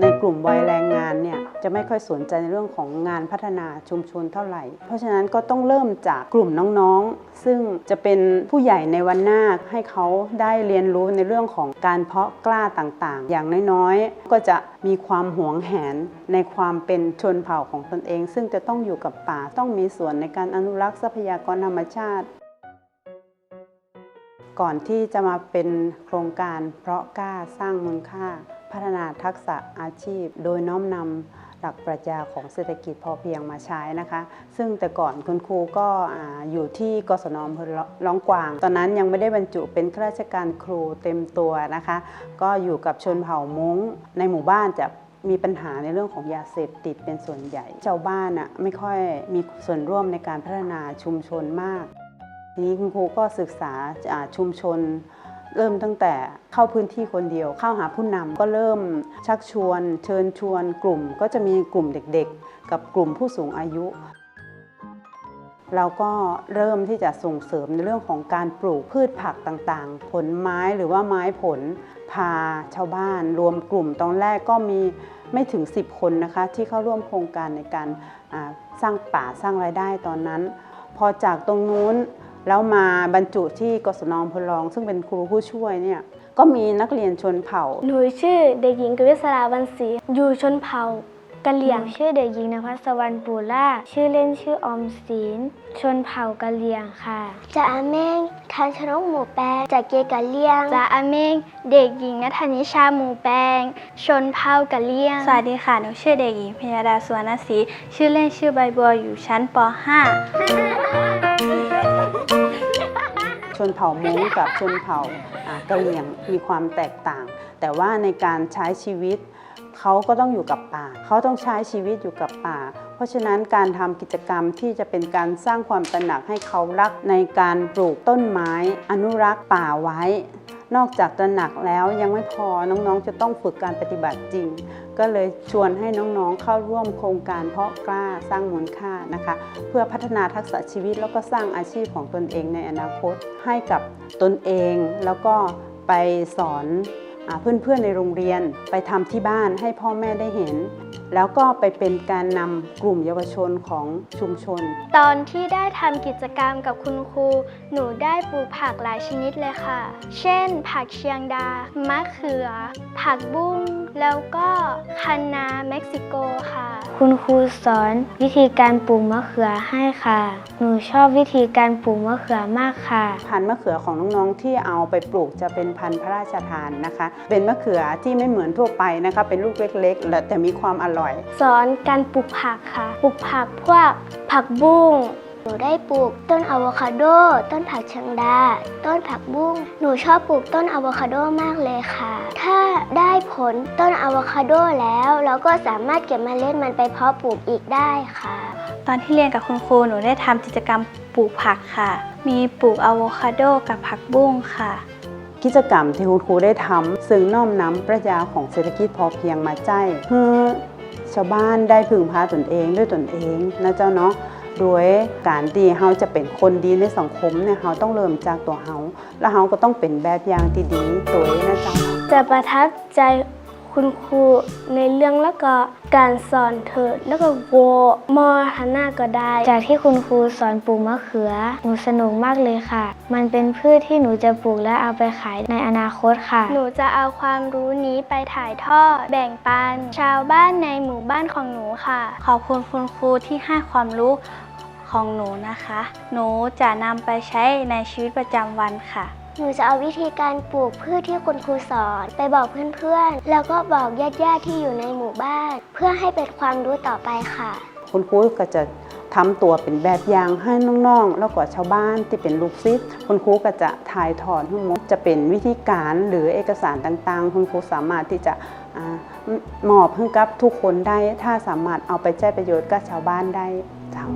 ในกลุ่มวัยแรงงานเนี่ยจะไม่ค่อยสนใจในเรื่องของงานพัฒนาชุมชนเท่าไหร่ เพราะฉะนั้นก็ต้องเริ่มจากกลุ่มน้องๆ ซึ่งจะเป็นผู้ใหญ่ในวันหน้าให้เขาได้เรียนรู้ในเรื่องของการเพาะกล้าต่างๆ อย่างน้อยๆ ก็จะมีความหวงแหนในความเป็นชนเผ่าของตนเอง ซึ่งจะต้องอยู่กับป่าต้องมีส่วนในการอนุรักษ์ทรัพยากรธรรมชาติก่อนที่จะมาเป็นโครงการเพราะกล้าสร้างมูลค่า พัฒนาทักษะอาชีพ โดยน้อมนำหลักปรัชญาของเศรษฐกิจพอเพียงมาใช้นะคะ ซึ่งแต่ก่อนคุณครูก็ออยู่ที่กศนอำเภอร้องกวาง ตอนนั้นยังไม่ได้บรรจุเป็นข้าราชการครูเต็มตัวนะคะ ก็อยู่กับชนเผ่าม้งในหมู่บ้านจะมีปัญหาในเรื่องของยาเสพติดเป็นส่วนใหญ่ ชาวบ้านอะไม่ค่อยมีส่วนร่วมในการพัฒนาชุมชนมาก ทีนี้คุณครูก็ศึกษาชุมชน เริ่มตั้งแต่เข้าพื้นที่คนเดียว เข้าหาผู้นำก็เริ่มชักชวน เชิญชวนกลุ่มก็จะมีกลุ่มเด็กๆ กับกลุ่มผู้สูงอายุ เราก็เริ่มที่จะส่งเสริมในเรื่องของการปลูกพืชผักต่างๆ ผลไม้หรือว่าไม้ผล พาชาวบ้าน รวมกลุ่มตอนแรกก็มีไม่ถึง 10 คนนะคะ ที่เข้าร่วมโครงการในการสร้างป่าสร้างรายได้ตอนนั้น พอจากตรงนู้น แล้วมาบรรจุที่กศนอำเภอรอง ซึ่งเป็นครูผู้ช่วยเนี่ยก็มีนักเรียนชนเผ่า หนูชื่อเด็กหญิงกฤษราวันศรีอยู่ชนเผ่ากะเหลี่ยงชื่อเด็กหญิงนภัสวรรณปูล่า ชื่อเล่นชื่อออมศิลชนเผ่ากะเหลี่ยงค่ะจะอาเมงคันชนกหมูแปงจากเกกะเลียงจะอาเมงเด็กหญิงนัทนิชาหมูแปงชนเผ่ากะเหลี่ยง สวัสดีค่ะหนูชื่อเด็กหญิงพยาดาสวนศรีชื่อเล่นชื่อใบบัวอยู่ชั้นป ชนเผ่าม้งกับชนเผ่าอ่ากะเหรี่ยงมีความแตกต่าง แต่ว่าในการใช้ชีวิตเขาก็ต้องอยู่กับป่า เขาต้องใช้ชีวิตอยู่กับป่า เพราะฉะนั้นการทำกิจกรรมที่จะเป็นการสร้างความตระหนักให้เขารักในการปลูกต้นไม้ อนุรักษ์ป่าไว้ นอกจากตระหนักแล้วยังไม่พอน้องๆ จะต้องฝึกการปฏิบัติจริง ก็เลยชวนให้น้องๆเข้าร่วมโครงการเพาะกล้าสร้างมูลค่านะคะ เพื่อพัฒนาทักษะชีวิตแล้วก็สร้างอาชีพของตนเองในอนาคต ให้กับตนเองแล้วก็ไปสอนอเพื่อนๆในโรงเรียนไปทำที่บ้านให้พ่อแม่ได้เห็น แล้วก็ไปเป็นการนำกลุ่มเยาวชนของชุมชน ตอนที่ได้ทำกิจกรรมกับคุณครู หนูได้ปลูกผักหลายชนิดเลยค่ะ เช่น ผักเชียงดามะเขือ ผักบุ้ง แล้วก็คะน้าเม็กซิโกค่ะ คุณครูสอนวิธีการปลูกมะเขือให้ค่ะ หนูชอบวิธีการปลูกมะเขือมากค่ะ พันธุ์มะเขือของน้องๆที่เอาไปปลูกจะเป็นพันธุ์พระราชทานนะคะ เป็นมะเขือที่ไม่เหมือนทั่วไปนะคะ เป็นลูกเล็กๆและแต่มีความอร่อย สอนการปลูกผักค่ะ ปลูกผักพวกผักบุ้งห นูได้ปลูกต้นอะโวคาโด ต้นผักเชียงดา ต้นผักบุ้ง หนูชอบปลูกต้นอะโวคาโดมากเลยค่ะ ถ้าได้ผลต้นอะโวคาโดแล้ว เราก็สามารถเก็บเมล็ดมันไปเพาะปลูกอีกได้ค่ะ ตอนที่เรียนกับคุณครูหนูได้ทำกิจกรรมปลูกผักค่ะ มีปลูกอะโวคาโดกับผักบุ้งค่ะกิจกรรมที่คุณครูได้ทำซึ่งน้อมนำปรัชญาของเศรษฐกิจพอเพียงมาใจให้ชาวบ้านได้พึ่งพาตนเองด้วยตนเองนะเจ้าเนาะ โดยการที่เฮาจะเป็นคนดีในสังคมเนี่ยเฮาต้องเริ่มจากตัวเฮาแล้วเฮาก็ต้องเป็นแบบอย่างที่ดีตัวเองนะจ้าจะประทับใจคุณครูในเรื่องแล้วก็การสอนเธอแล้วก็โวมอฮันนาก็ได้ จากที่คุณครูสอนปลูกมะเขือ หนูสนุกมากเลยค่ะ มันเป็นพืชที่หนูจะปลูกและเอาไปขายในอนาคตค่ะ หนูจะเอาความรู้นี้ไปถ่ายทอดแบ่งปัน ชาวบ้านในหมู่บ้านของหนูค่ะ ขอบคุณคุณครูที่ให้ความรู้ ของหนูนะคะ หนูจะนำไปใช้ในชีวิตประจำวันค่ะ หนูจะเอาวิธีการปลูกพืชที่คุณครูสอน ไปบอกเพื่อนๆ แล้วก็บอกญาติๆที่อยู่ในหมู่บ้าน เพื่อให้เป็นความรู้ต่อไปค่ะ คุณครูก็จะทำตัวเป็นแบบอย่างให้น้องๆ แล้วก็ชาวบ้านที่เป็นลูกศิษย์คุณครูก็จะถ่ายทอดทั้งหมดจะเป็นวิธีการหรือเอกสารต่างๆ คุณครูสามารถที่จะอามอบให้กับทุกคนได้ ถ้าสามารถเอาไปใช้ประโยชน์กับชาวบ้านได้เจ้า